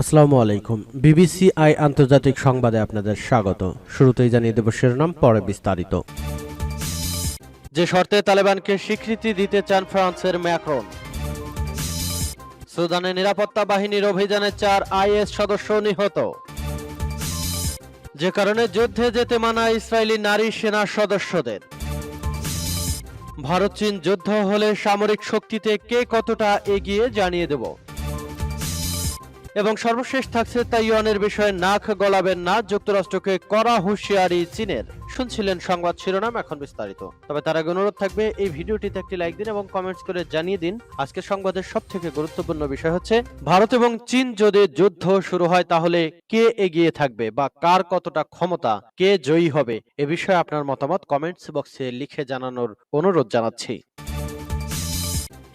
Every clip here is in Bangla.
আসসালামু আলাইকুম। বিবিসি আই আন্তর্জাতিক সংবাদে আপনাদের স্বাগত। শুরুতেই জানিয়ে দেব শিরোনাম, পরে বিস্তারিত। যে শর্তে তালেবানকে স্বীকৃতি দিতে চান ফ্রান্সের ম্যাক্রন। সুদানে নিরাপত্তা বাহিনীর অভিযানে চার আইএস সদস্য নিহত। যে কারণে যুদ্ধে যেতে মানা ইসরায়েলি নারী সেনা সদস্যদের। ভারত চীন যুদ্ধ হলে সামরিক শক্তিতে কে কতটা এগিয়ে জানিয়ে দেব। এবং সর্বশেষ থাকছে তাইওয়ানের বিষয়ে নাক গলাবেন না, যুক্তরাষ্ট্রকে করা হুঁশিয়ারি চীনের। শুনছিলেন সংবাদ শিরোনাম, এখন বিস্তারিত। তবে তার আগে অনুরোধ থাকবে, এই ভিডিওটিতে একটি লাইক দিন এবং কমেন্টস করে জানিয়ে দিন। আজকে সংবাদের সব থেকে গুরুত্বপূর্ণ বিষয় হচ্ছে, ভারত এবং চীন যদি যুদ্ধ শুরু হয়, তাহলে কে এগিয়ে থাকবে বা কার কতটা ক্ষমতা, কে জয়ী হবে? এ বিষয়ে আপনার মতামত কমেন্টস বক্সে লিখে জানানোর অনুরোধ জানাচ্ছি।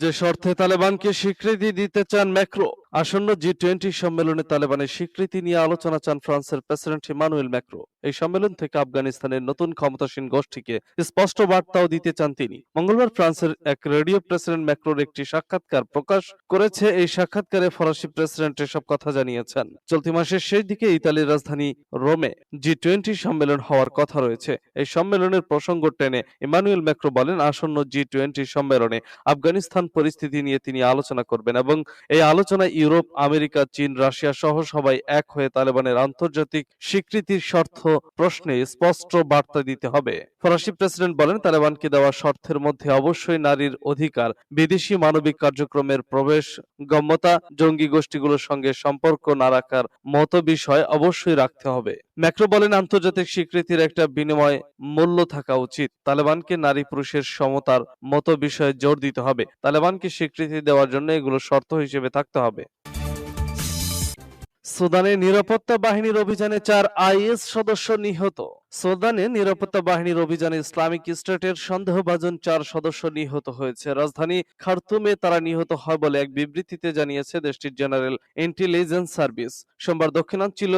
যে শর্তে তালেবানকে স্বীকৃতি দিতে চান ম্যাক্রো, আসন্ন জি টোয়েন্টি সম্মেলনে তালেবানের স্বীকৃতি নিয়ে আলোচনা চান ফ্রান্সের প্রেসিডেন্ট ইমানুয়েল ম্যাক্রো। এই সম্মেলন থেকে আফগানিস্তানের নতুন ক্ষমতাসীন গোষ্ঠীকে স্পষ্ট বার্তাও দিতে চান তিনি। মঙ্গলবার ফ্রান্সের এক রেডিও প্রেসিডেন্ট ম্যাক্রোর একটি সাক্ষাৎকার প্রকাশ করেছে। এই সাক্ষাৎকারে ফরাসি প্রেসিডেন্ট এসব কথা জানিয়েছেন। চলতি মাসের শেষ দিকে ইতালির রাজধানী রোমে জি টোয়েন্টি সম্মেলন হওয়ার কথা রয়েছে। এই সম্মেলনের প্রসঙ্গ টেনে ইমানুয়েল ম্যাক্রো বলেন, আসন্ন জি টোয়েন্টি সম্মেলনে আফগানিস্তান পরিস্থিতি নিয়ে তিনি আলোচনা করবেন এবং এই আলোচনায় ইউরোপ, আমেরিকা, চীন, রাশিয়া সহ সবাই এক হয়ে তালেবানের আন্তর্জাতিক স্বীকৃতির শর্ত প্রশ্নে স্পষ্ট বার্তা দিতে হবে। ফরাসি প্রেসিডেন্ট বলেন, তালেবানকে দেওয়া শর্তের মধ্যে অবশ্যই নারীর অধিকার, বিদেশি মানবিক কার্যক্রমের প্রবেশ গম্যতা জঙ্গি গোষ্ঠীগুলোর সঙ্গে সম্পর্ক না রাখার মতো বিষয় অবশ্যই রাখতে হবে। ম্যাক্রো বলেন, আন্তর্জাতিক স্বীকৃতির একটা বিনিময় মূল্য থাকা উচিত। তালেবানকে নারী পুরুষের সমতার মতো বিষয়ে জোর দিতে হবে। তালেবানকে স্বীকৃতি দেওয়ার জন্য এগুলো শর্ত হিসেবে থাকতে হবে। সুদানের নিরাপত্তা বাহিনীর অভিযানে চার আইএস সদস্য নিহত। সুদানে নিরাপত্তা বাহিনীর অভিযানে ইসলামিক স্টেটের সন্দেহভাজন চার সদস্য নিহত হয়েছে। রাজধানী খার্তুমে তারা নিহত হয় বলে এক বিবৃতিতে জানিয়েছে দেশটির জেনারেল ইন্টেলিজেন্স সার্ভিস। সোমবার দক্ষিণাঞ্চল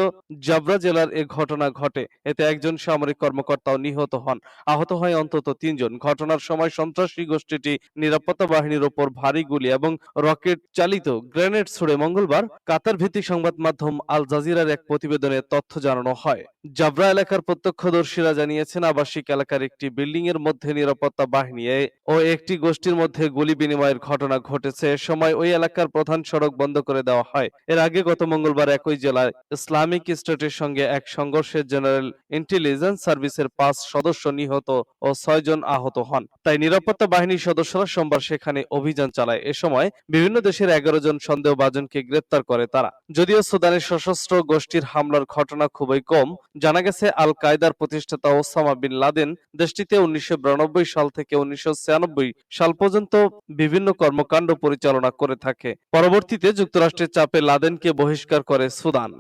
জাবরা জেলার এ ঘটনা ঘটে। এতে একজন সামরিক কর্মকর্তাও নিহত হন। আহত হয় অন্তত তিনজন। ঘটনার সময় সন্ত্রাসী গোষ্ঠীটি নিরাপত্তা বাহিনীর ওপর ভারী গুলি এবং রকেট চালিত গ্রেনেড ছুড়ে মঙ্গলবার কাতার ভিত্তিক সংবাদ মাধ্যম আল জাজিরার এক প্রতিবেদনে তথ্য জানানো হয়। জাবরা এলাকার প্রত্যক্ষদর্শীরা জানিয়েছেন, আবাসিক এলাকার একটি বিল্ডিং এর মধ্যে নিরাপত্তা বাহিনী ও একটি গোষ্ঠীর মধ্যে গুলি বিনিময়ের ঘটনা ঘটেছে। এ সময় ওই এলাকার প্রধান সড়ক বন্ধ করে দেওয়া হয়। এর আগে গত মঙ্গলবার একই জেলায় ইসলামিক স্টেটের সঙ্গে এক সংঘর্ষে জেনারেল ইন্টেলিজেন্স সার্ভিসের পাঁচ সদস্য নিহত ও ছয়জন আহত হন। তাই নিরাপত্তা বাহিনীর সদস্যরা সোমবার সেখানে অভিযান চালায়। এ সময় বিভিন্ন দেশের এগারো জন সন্দেহভাজনকে গ্রেপ্তার করে তারা। যদিও সুদানের সশস্ত্র গোষ্ঠীর হামলার ঘটনা খুবই কম, জানা গেছে আল কায়দার প্রতিষ্ঠাতা ওসামা বিন লাদেন দেশটিতে উনিশশো সাল থেকে উনিশশো সাল পর্যন্ত বিভিন্ন কর্মকাণ্ড পরিচালনা করে থাকে। পরবর্তীতে যুক্তরাষ্ট্রের চাপে লাদেনকে বহিষ্কার করে সুদান।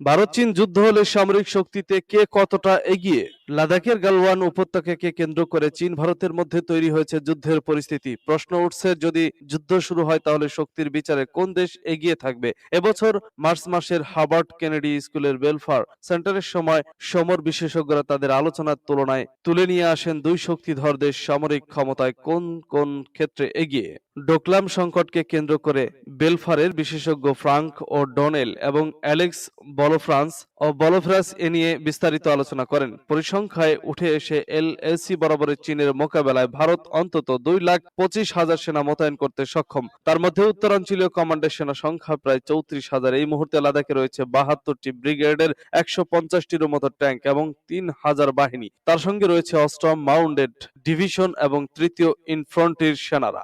ভারত চীন যুদ্ধ হলে সামরিক শক্তিতে কে কতটা এগিয়ে? লাদাখের গালওয়ান উপত্যকাকে কেন্দ্র করে চীন ভারতের মধ্যে তৈরি হয়েছে যুদ্ধের পরিস্থিতি। প্রশ্ন উঠছে, যদি যুদ্ধ শুরু হয় তাহলে শক্তির বিচারে কোন দেশ এগিয়ে থাকবে? এবছর মার্চ মাসের হার্ভার্ড কেনেডি স্কুলের বেলফার সেন্টারের সময় সমর বিশেষজ্ঞরা তাদের আলোচনার তুলনায় তুলে নিয়ে আসেন দুই শক্তিধর দেশ সামরিক ক্ষমতায় কোন কোন ক্ষেত্রে এগিয়ে। ডোকলাম সংকটকে কেন্দ্র করে বেলফারের বিশেষজ্ঞ ফ্রাঙ্ক ও ডনেল এবং অ্যালেক্স বলোফ্রান্স ও বলোফ্রাস এ নিয়ে বিস্তারিত আলোচনা করেন। পরিসংখ্যায় উঠে এসে এলএসি বরাবরের চীনের মোকাবেলায় ভারত অন্তত দুই লাখ পঁচিশ হাজার সেনা মোতায়েন করতে সক্ষম। তার মধ্যে উত্তরাঞ্চলীয় কমান্ডের সেনা সংখ্যা প্রায় চৌত্রিশ হাজার। এই মুহূর্তে লাদাখে রয়েছে বাহাত্তরটি ব্রিগেডের একশো পঞ্চাশটিরও মতো ট্যাঙ্ক এবং তিন হাজার বাহিনী। তার সঙ্গে রয়েছে অষ্টম মাউন্টেড ডিভিশন এবং তৃতীয় ইনফ্রন্টির সেনারা।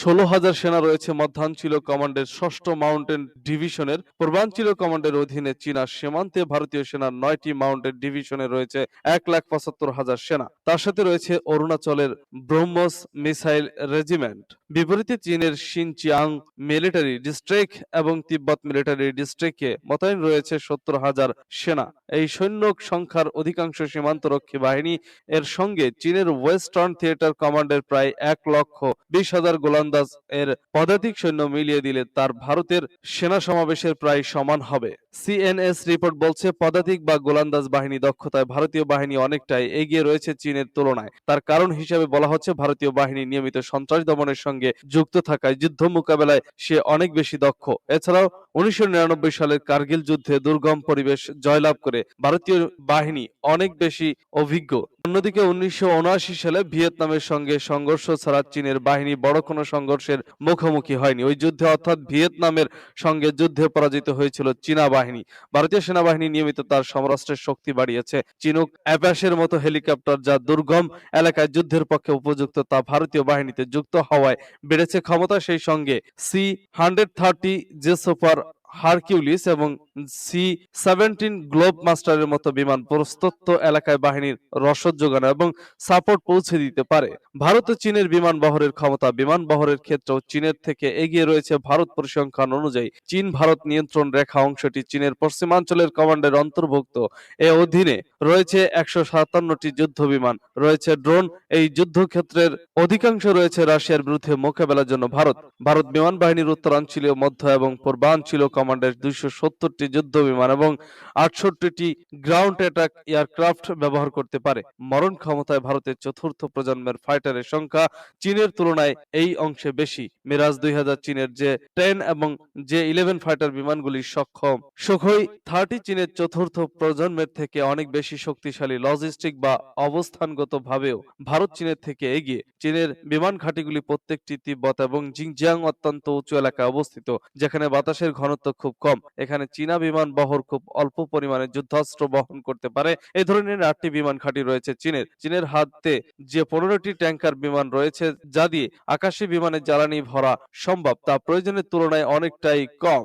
ষোলো হাজার সেনা রয়েছে। মধ্যাঞ্চল কমান্ডের ষষ্ঠ মাউন্টেন ডিভিশনের পূর্বাঞ্চল কমান্ডের অধীনে চীনা সীমান্তে ভারতীয় সেনার নয়টি মাউন্টেন ডিভিশনে রয়েছে এক লাখ পঁচাত্তর হাজার সেনা। তার সাথে রয়েছে অরুণাচলের ব্রহ্মস মিসাইল রেজিমেন্ট। বিপরীতে চীনের সিনচিয়াং মিলিটারি ডিস্ট্রিক্ট এবং তিব্বত মিলিটারি ডিস্ট্রিক্টে মোতায়েন রয়েছে সত্তর হাজার সেনা। এই সৈন্য সংখ্যার অধিকাংশ সীমান্তরক্ষী বাহিনী এর সঙ্গে চীনের ওয়েস্টার্ন থিয়েটার কমান্ডের প্রায় এক লক্ষ বিশ হাজার গোলন্দাজ এর পদাতিক সৈন্য মিলিয়ে দিলে তার ভারতের সেনা সমাবেশের প্রায় সমান হবে। সিএনএস রিপোর্ট বলছে পদাতিক বা গোলান্দাজ বাহিনী দক্ষতায় ভারতীয় বাহিনী অনেকটাই এগিয়ে রয়েছে চীনের তুলনায়। তার কারণ হিসেবে বলা হচ্ছে, ভারতীয় বাহিনী নিয়মিত সন্ত্রাস দমনের সঙ্গে যুক্ত থাকায় যুদ্ধ মোকাবেলায় সে অনেক বেশি দক্ষ। এছাড়াও উনিশশো নিরানব্বই সালের কার্গিল যুদ্ধে দুর্গম পরিবেশ জয়লাভ করে ভারতীয় বাহিনী অনেক বেশি অভিজ্ঞ। অন্যদিকে উনিশশো উনআশি সালে ভিয়েতনামের সঙ্গে সংঘর্ষ ছাড়া চীনের বাহিনী বড় কোনো সংঘর্ষের মুখোমুখি হয়নি। ওই যুদ্ধে অর্থাৎ ভিয়েতনামের সঙ্গে যুদ্ধে পরাজিত হয়েছিল চীনা বাহিনী। ভারতীয় সেনাবাহিনী নিয়মিত তার সমরাষ্ট্রের শক্তি বাড়িয়েছে। চিনুক অ্যাপাসের মতো হেলিকপ্টার যা দুর্গম এলাকায় যুদ্ধের পক্ষে উপযুক্ত তা ভারতীয় বাহিনীতে যুক্ত হওয়ায় বেড়েছে ক্ষমতা। সেই সঙ্গে C hundred thirty J super Hercules এবং সি সেভেন্টিন গ্লোব মাস্টারের মতো বিমান প্রস্তত্ত এলাকায় বাহিনীর রসদ যোগানো এবং সাপোর্ট পৌঁছে দিতে পারে। ভারত ও চীনের বিমান বহরের ক্ষমতা বিমান বহরের ক্ষেত্রেও চীনের থেকে এগিয়ে রয়েছে ভারত পরিসংখ্যান অনুযায়ী। চীন ভারত নিয়ন্ত্রণ রেখা অংশটি চীনের পশ্চিমাঞ্চলের কমান্ডের অন্তর্ভুক্ত। এ অধীনে রয়েছে একশো সাতান্নটি যুদ্ধ বিমান, রয়েছে ড্রোন। এই যুদ্ধক্ষেত্রের অধিকাংশ রয়েছে রাশিয়ার বিরুদ্ধে মোকাবেলার জন্য ভারত। ভারত বিমান বাহিনীর উত্তরাঞ্চলীয়, মধ্য এবং পূর্বাঞ্চলীয় কমান্ডের দুইশো সত্তরটি যুদ্ধ বিমান এবং আটষট্টিটি গ্রাউন্ড অ্যাটাক এয়ারক্রাফট ব্যবহার করতে পারে। মরণ ক্ষমতায় ভারতের চতুর্থ প্রজন্মের ফাইটারের সংখ্যা চীনের তুলনায় এই অংশে বেশি। মিরাজ দুই হাজার চীনের যে টেন এবং যে ইলেভেন ফাইটার বিমানগুলি সক্ষম, সুখই থার্টি চীনের চতুর্থ প্রজন্মের থেকে অনেক বেশি শক্তিশালী লজিস্টিক বা অবস্থানগত ভাবেও ভারত চীনের থেকে এগিয়ে। চীনের বিমান ঘাঁটিগুলি প্রত্যেকটি তিব্বত এবং জিংজিয়াং অত্যন্ত উঁচু এলাকায় অবস্থিত, যেখানে বাতাসের ঘনত্ব খুব কম। এখানে চীনা বিমান বহর খুব অল্প পরিমাণে যুদ্ধাস্ত্র বহন করতে পারে। এই ধরনের আটটি বিমান ঘাঁটি রয়েছে চীনের। চীনের হাতে যে পনেরোটি ট্যাঙ্কার বিমান রয়েছে যা দিয়ে আকাশী বিমানের জ্বালানি ভরা সম্ভব, তা প্রয়োজনের তুলনায় অনেকটাই কম।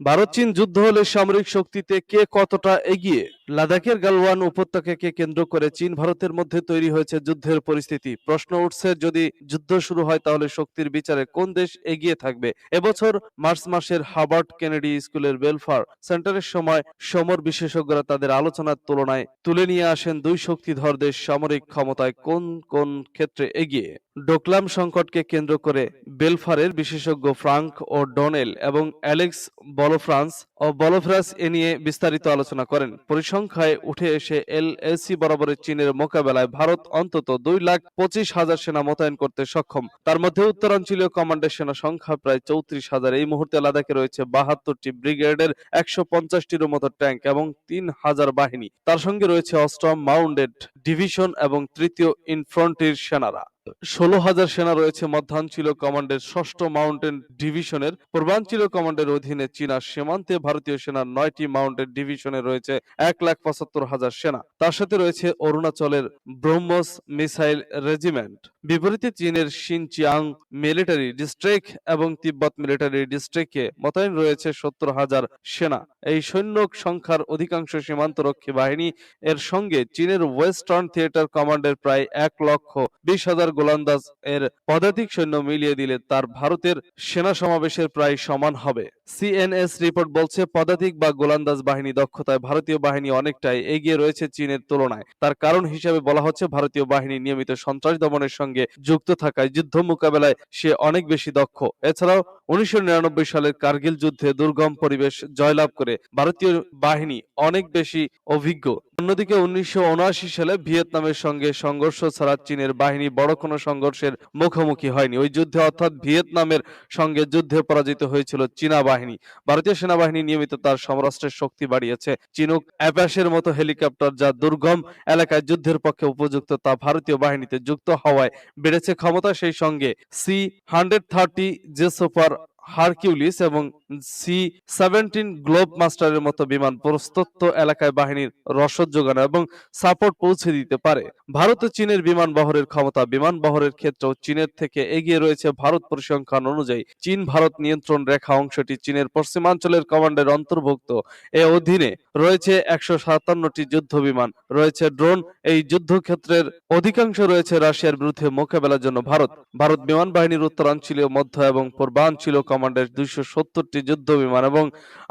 ভারত চীন যুদ্ধ হলে সামরিক শক্তিতে কে কতটা এগিয়ে? লাদাখের গালওয়ান উপত্যকাকে কেন্দ্র করে চীন ভারতের মধ্যে তৈরি হয়েছে যুদ্ধের পরিস্থিতি। প্রশ্ন উঠছে, যদি যুদ্ধ শুরু হয় তাহলে শক্তির বিচারে কোন দেশ এগিয়ে থাকবে? এবছর মার্চ মাসের হাবার্ট কেনেডি স্কুলের বেলফার সেন্টারের সময় সমর বিশেষজ্ঞরা তাদের আলোচনার তুলনায় তুলে নিয়ে আসেন দুই শক্তিধর দেশ সামরিক ক্ষমতায় কোন কোন ক্ষেত্রে এগিয়ে। ডোকলাম সংকটকে কেন্দ্র করে বেলফারের বিশেষজ্ঞ ফ্রাঙ্ক ও ডনেল এবং অ্যালেক্স বলফ্রান্স ও বলফ্রাস এ নিয়ে বিস্তারিত আলোচনা করেন। পরিসংখ্যায় উঠে এসে এলএসি বরাবরের চীনের মোকাবেলায় ভারত অন্তত দুই লাখ পঁচিশ হাজার সেনা মোতায়েন করতে সক্ষম। তার মধ্যে উত্তরাঞ্চলীয় কমান্ডের সেনা সংখ্যা প্রায় চৌত্রিশ হাজার। এই মুহূর্তে লাদাখে রয়েছে বাহাত্তরটি ব্রিগেডের একশো পঞ্চাশটিরও মতো ট্যাঙ্ক এবং তিন হাজার বাহিনী। তার সঙ্গে রয়েছে অষ্টম মাউন্টেড ডিভিশন এবং তৃতীয় ইনফ্রন্টির সেনারা। ষোলো হাজার সেনা রয়েছে। মধ্যাঞ্চল কমান্ডের ষষ্ঠ মাউন্টেন ডিভিশনের পূর্বাঞ্চল কমান্ডের অধীনে চীনা সীমান্তে ভারতীয় সেনার নয়টি মাউন্টেন ডিভিশনে রয়েছে এক লাখ পঁচাত্তর হাজার সেনা। তার সাথে রয়েছে অরুণাচলের ব্রহ্মস মিসাইল রেজিমেন্ট। বিপরীতে চীনের সিনচিয়াং মিলিটারি ডিস্ট্রিক্ট এবং তিব্বত মিলিটারি ডিস্ট্রিক্টে মোতায়েন রয়েছে সত্তর হাজার সেনা। এই সৈন্য সংখ্যার অধিকাংশ সীমান্তরক্ষী বাহিনী এর সঙ্গে চীনের ওয়েস্টার্ন থিয়েটার কমান্ডের প্রায় এক লক্ষ বিশ হাজার গোলন্দাজ এর পদাতিক সৈন্য মিলিয়ে দিলে তার ভারতের সেনা সমাবেশের প্রায় সমান হবে। সিএনএস রিপোর্ট বলছে, পদাতিক বা গোলন্দাজ বাহিনী দক্ষতায় ভারতীয় বাহিনী অনেকটাই এগিয়ে রয়েছে চীনের তুলনায়। তার কারণ হিসেবে বলা হচ্ছে, ভারতীয় বাহিনী নিয়মিত সন্ত্রাস দমনের সঙ্গে যুক্ত থাকায় যুদ্ধ মোকাবেলায় সে অনেক বেশি দক্ষ। এছাড়াও উনিশশো নিরানব্বই সালের কার্গিল যুদ্ধে দুর্গম পরিবেশ জয়লাভ করে ভারতীয় বাহিনী অনেক বেশি অভিজ্ঞ। অন্যদিকে উনিশশো সালে ভিয়েতনামের সঙ্গে সংঘর্ষ ছাড়া চীনের বাহিনী বড় কোনো সংঘর্ষের মুখোমুখি হয়নি। ওই যুদ্ধে অর্থাৎ ভিয়েতনামের সঙ্গে যুদ্ধে পরাজিত হয়েছিল চীনা বাহিনী। ভারতীয় সেনাবাহিনী নিয়মিত তার সমরাষ্ট্রের শক্তি বাড়িয়েছে। চিনুক অ্যাপাসের মতো হেলিকপ্টার যা দুর্গম এলাকায় যুদ্ধের পক্ষে উপযুক্ত তা ভারতীয় বাহিনীতে যুক্ত হওয়ায় বেড়েছে ক্ষমতা সেই সঙ্গে C hundred thirty J super Hercules এবং সি সেভেন্টিন গ্লোব মাস্টারের মতো বিমান প্রস্তত্ত এলাকায় বাহিনীর রসদ যোগানো এবং সাপোর্ট পৌঁছে দিতে পারে। ভারত ও চীনের বিমান বহরের ক্ষমতা বিমান বহরের ক্ষেত্রেও চীনের থেকে এগিয়ে রয়েছে ভারত পরিসংখ্যান অনুযায়ী। চীন ভারত নিয়ন্ত্রণ রেখা অংশটি চীনের পশ্চিমাঞ্চলের কমান্ডের অন্তর্ভুক্ত। এ অধীনে রয়েছে একশো সাতান্নটি যুদ্ধ বিমান, রয়েছে ড্রোন। এই যুদ্ধক্ষেত্রের অধিকাংশ রয়েছে রাশিয়ার বিরুদ্ধে মোকাবেলার জন্য ভারত। ভারত বিমান বাহিনীর উত্তরাঞ্চলীয়, মধ্য এবং পূর্বাঞ্চলীয় কমান্ডের দুইশো সত্তরটি যুদ্ধ বিমান এবং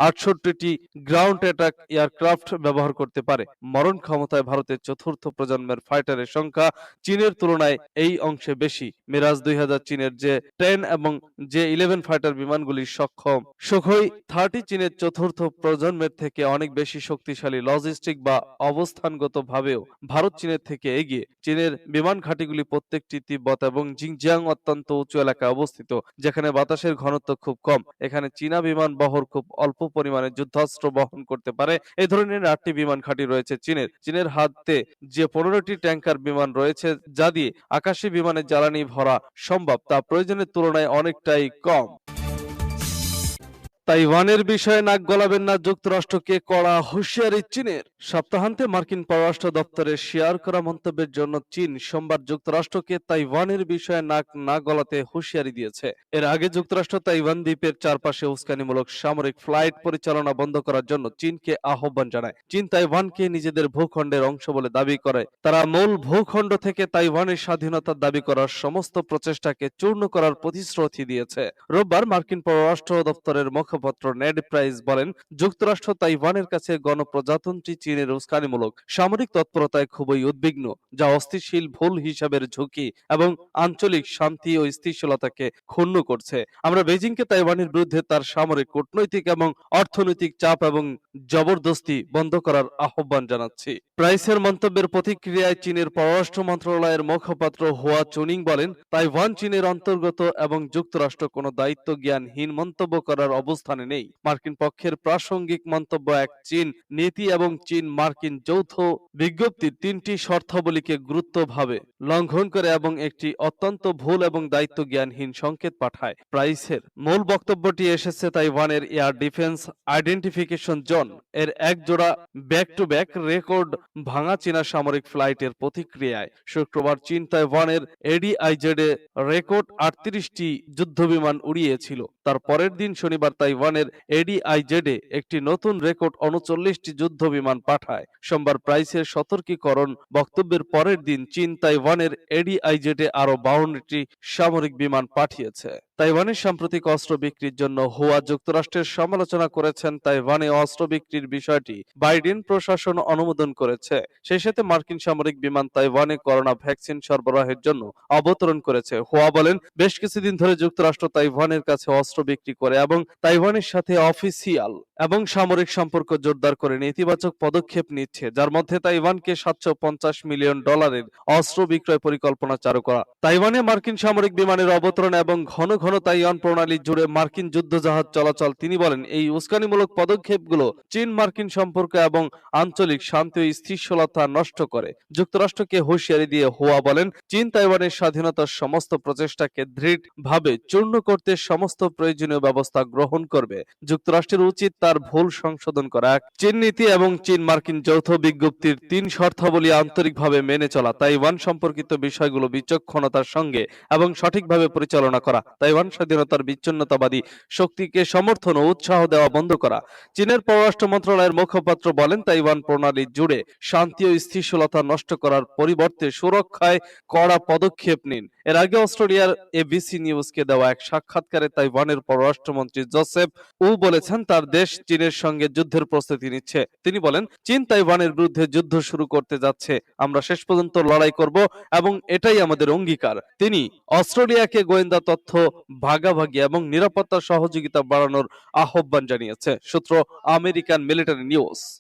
আটষট্টিটি গ্রাউন্ড অ্যাটাক এয়ারক্রাফট ব্যবহার করতে পারে। মরণ ক্ষমতায় ভারতের চতুর্থ প্রজন্মের ফাইটারের সংখ্যা চীনের তুলনায় এই অংশে বেশি। মিরাজ দুই হাজার চীনের যে টেন এবং যে ইলেভেন ফাইটার বিমানগুলি সক্ষম, সুখই থার্টি চীনের চতুর্থ প্রজন্মের থেকে অনেক বেশি শক্তিশালী লজিস্টিক বা অবস্থানগত ভাবেও ভারত চীনের থেকে এগিয়ে। চীনের বিমান ঘাঁটিগুলি প্রত্যেকটি তিব্বত এবং জিংজিয়াং অত্যন্ত উঁচু এলাকায় অবস্থিত, যেখানে বাতাসের ঘনত্ব খুব কম। এখানে চীনা বিমান বহর খুব অল্প পরিমাণে যুদ্ধাস্ত্র বহন করতে পারে। এই ধরনের আটটি বিমান ঘাঁটি রয়েছে চীনের। চীনের হাতে যে পনেরোটি ট্যাঙ্কার বিমান রয়েছে যা দিয়ে আকাশী বিমানের জ্বালানি ভরা সম্ভব, তা প্রয়োজনের তুলনায় অনেকটাই কম। তাইওয়ানের বিষয়ে নাক গলাবেন না যুক্তরাষ্ট্রকে কড়া হুঁশিয়ারি চীনের। সপ্তাহান্তে মার্কিন পররাষ্ট্র দপ্তরের শেয়ার করা মন্তব্যের জন্য চীন সোমবার যুক্তরাষ্ট্রকে তাইওয়ানের বিষয়ে নাক না গলাতে হুঁশিয়ারি দিয়েছে। এর আগে যুক্তরাষ্ট্র তাইওয়ান দ্বীপের চারপাশে উস্কানিমূলক সামরিক ফ্লাইট পরিচালনা বন্ধ করার জন্য চীনকে আহ্বান জানায়। চীন তাইওয়ানকে নিজেদের ভূখণ্ডের অংশ বলে দাবি করে। তারা মূল ভূখণ্ড থেকে তাইওয়ানের স্বাধীনতার দাবি করার সমস্ত প্রচেষ্টাকে চূর্ণ করার প্রতিশ্রুতি দিয়েছে। রোববার মার্কিন পররাষ্ট্র দপ্তরের মুখপাত্র নেড প্রাইস বলেন, যুক্তরাষ্ট্র তাইওয়ানের কাছে গণপ্রজাতন্ত্রী চীনের উস্কানিমূলক সামরিক তৎপরতায় খুবই উদ্বিগ্ন, যা অস্থিতিশীল ভুল হিসাবের ঝুঁকি এবং আঞ্চলিক শান্তি ও স্থিতিশীলতাকে ক্ষুণ্ণ করছে। আমরা বেজিংকে তাইওয়ানের বিরুদ্ধে তার সামরিক কূটনৈতিক এবং অর্থনৈতিক চাপ এবং জবরদস্তি বন্ধ করার আহ্বান জানাচ্ছি। প্রাইসের মন্তব্যের প্রতিক্রিয়ায় চীনের পররাষ্ট্র মন্ত্রণালয়ের মুখপাত্র হুয়া চুনিং বলেন, তাইওয়ান চীনের অন্তর্গত এবং যুক্তরাষ্ট্র কোনো দায়িত্ব জ্ঞানহীন মন্তব্য করার অবস্থানে নেই। মার্কিন পক্ষের প্রাসঙ্গিক মন্তব্য এক, চীন নীতি এবং চীন মার্কিন যৌথ বিজ্ঞপ্তির তিনটি শর্তাবলীকে গুরুত্বভাবে লঙ্ঘন করে এবং একটি অত্যন্ত ভুল এবং দায়িত্ব জ্ঞানহীন সংকেত পাঠায়। প্রাইসের মূল বক্তব্যটি এসেছে তাইওয়ানের এয়ার ডিফেন্স আইডেন্টিফিকেশন জোন। এর এক জোড়া ব্যাক টু ব্যাক রেকর্ড ভাঙা চীনা সামরিক ফ্লাইটের প্রতিক্রিয়ায়। শুক্রবার চীন তাইওয়ানের এডিআইজেড এ রেকর্ড আটত্রিশটি যুদ্ধবিমান উড়িয়েছিল। তার পরের দিন শনিবার তাইওয়ানের এডিআইজেড এ একটি নতুন রেকর্ড উনচল্লিশটি যুদ্ধ বিমান পাঠায়। সোমবার প্রাইসের সতর্কীকরণ বক্তব্যের পরের দিন চীন তাইওয়ানের এডিআইজেড এ আরও বাউন্নটি সামরিক বিমান পাঠিয়েছে। তাইওয়ানের সাম্প্রতিক অস্ত্র বিক্রির জন্য হোয়া যুক্তরাষ্ট্রের সমালোচনা করেছেন তাইওয়ানে অস্ত্র বিক্রির বিষয়টি বাইডেন প্রশাসন অনুমোদন করেছে। সেই সাথে মার্কিন সামরিক বিমান তাইওয়ানে করোনা ভ্যাকসিন সরবরাহের জন্য অবতরণ করেছে। হোয়া বলেন, বেশ কিছুদিন ধরে যুক্তরাষ্ট্র তাইওয়ানের কাছে অস্ত্র বিক্রি করে এবং তাইওয়ানের সাথে অফিসিয়াল এবং সামরিক সম্পর্ক জোরদার করে নেতিবাচক পদক্ষেপ নিচ্ছে, যার মধ্যে তাইওয়ানকে সাতশো পঞ্চাশ মিলিয়ন ডলারের অস্ত্র বিক্রয় পরিকল্পনা চালু করা। তাইওয়ানে মার্কিন সামরিক বিমানের অবতরণ এবং ঘন ঘন তাইওয়ান প্রণালী জুড়ে মার্কিন যুদ্ধজাহাজ চলাচল, তিনি বলেন, এই উস্কানিমূলক পদক্ষেপগুলো চীন মার্কিন সম্পর্ক এবং আঞ্চলিক শান্তি ও স্থিতিশীলতা নষ্ট করে। যুক্তরাষ্ট্রকে হুঁশিয়ারি দিয়ে হোয়া বলেন, চীন তাইওয়ানের স্বাধীনতার সমস্ত প্রচেষ্টাকে দৃঢ়ভাবে চূর্ণ করতে সমস্ত প্রয়োজনীয় ব্যবস্থা গ্রহণ করবে। যুক্তরাষ্ট্রের উচিত তার ভুল সংশোধন করা, চীন নীতি এবং চীন মার্কিন যৌথ বিজ্ঞপ্তির তিন শর্তাবলী আন্তরিকভাবে মেনে চলা, তাইওয়ান সম্পর্কিত বিষয়গুলো বিচক্ষণতার সঙ্গে এবং সঠিকভাবে পরিচালনা করা, তাইওয়ান স্বাধীনতার বিচ্ছিন্নতাবাদী শক্তিকে সমর্থন ও উৎসাহ দেওয়া বন্ধ করা। চীনের পররাষ্ট্র মন্ত্রণালয়ের মুখপাত্র বলেন, তাইওয়ান প্রণালী জুড়ে শান্তি ও স্থিতিশীলতা নষ্ট করার পরিবর্তে সুরক্ষায় কড়া পদক্ষেপ নিন। এর আগে অস্ট্রেলিয়ার এবিসি নিউজকে দেওয়া এক সাক্ষাৎকারে তাইওয়ানের পররাষ্ট্রমন্ত্রী জোসেফ উ বলেছেন, তার দেশ চীনের সঙ্গে যুদ্ধের প্রস্তুতি নিচ্ছে। তিনি বলেন, চীন তাইওয়ানের বিরুদ্ধে যুদ্ধ শুরু করতে যাচ্ছে। আমরা শেষ পর্যন্ত লড়াই করব এবং এটাই আমাদের অঙ্গীকার। তিনি অস্ট্রেলিয়াকে গোয়েন্দা তথ্য, ভাগাভাগি এবং নিরাপত্তা সহযোগিতা বাড়ানোর আহ্বান জানিয়েছে। সূত্র, আমেরিকান মিলিটারি নিউজ।